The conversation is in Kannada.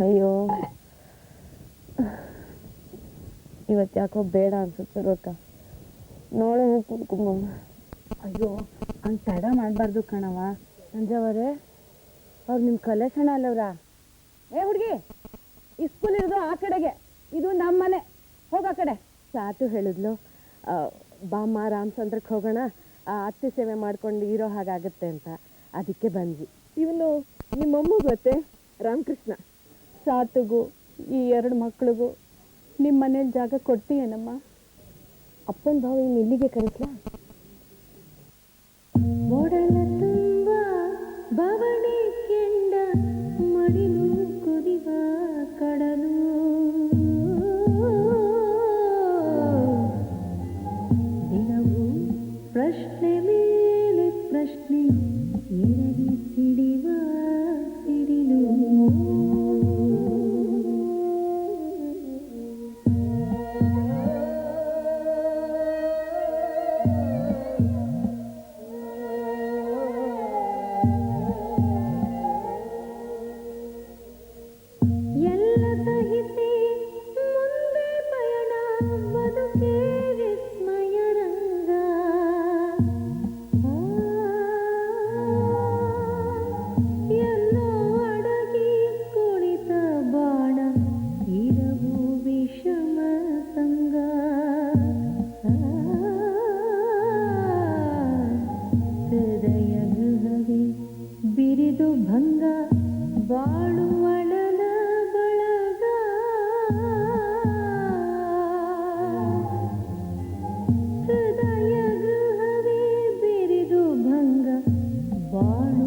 ಅಯ್ಯೋ. ಇವತ್ತು ಯಾಕೋ ಬೇಡ ಅನ್ಸುತ್ತೆ ರೊಕ್ಕ ನೋಡೋ ಕುಂಕುಮ. ಅಯ್ಯೋ ಹಂಗೆ ತಡ ಮಾಡಬಾರ್ದು ಕಣವ ಸಂಜಯವರೇ ಅವ್ರು ನಿಮ್ಮ ಕಲೆಕ್ಷನ್ ಅಲ್ಲವ್ರಾ? ಏ ಹುಡುಗಿ ಈ ಸ್ಕೂಲ್ ಇರೋದು ಆ ಕಡೆಗೆ. ಇದು ನಮ್ಮ ಮನೆ. ಹೋಗ ಆ ಕಡೆ. ಸಾತು ಹೇಳಿದ್ಲು. ಬಾಮ್ಮ ರಾಮಚಂದ್ರಕ್ಕೆ ಹೋಗೋಣ. ಆ, ಅತ್ತೆ ಸೇವೆ ಮಾಡ್ಕೊಂಡು ಇರೋ ಹಾಗಾಗತ್ತೆ ಅಂತ. ಅದಕ್ಕೆ ಬಂದ್ವಿ. ಇವನು ನಿಮ್ಮಮ್ಮ ಗೊತ್ತೆ? ರಾಮಕೃಷ್ಣ. ಸಾತುಗೂ ಈ ಎರಡು ಮಕ್ಳಿಗೂ. ನಿಮ್ಮ ಮನೇಲಿ ಜಾಗ ಕೊಡ್ತೀಯೇನಮ್ಮ? ಅಪ್ಪನ ಭಾವ ಇಲ್ಲಿಗೆ ಕರೆಸ್ಲಾ ಇದು ಭಂಗ ಬಾಳುವಳನ ಬಳಗ. ಹೃದಯ ಗೃಹವೇ ಬೆರೆದು ಭಂಗ ಬಾಳು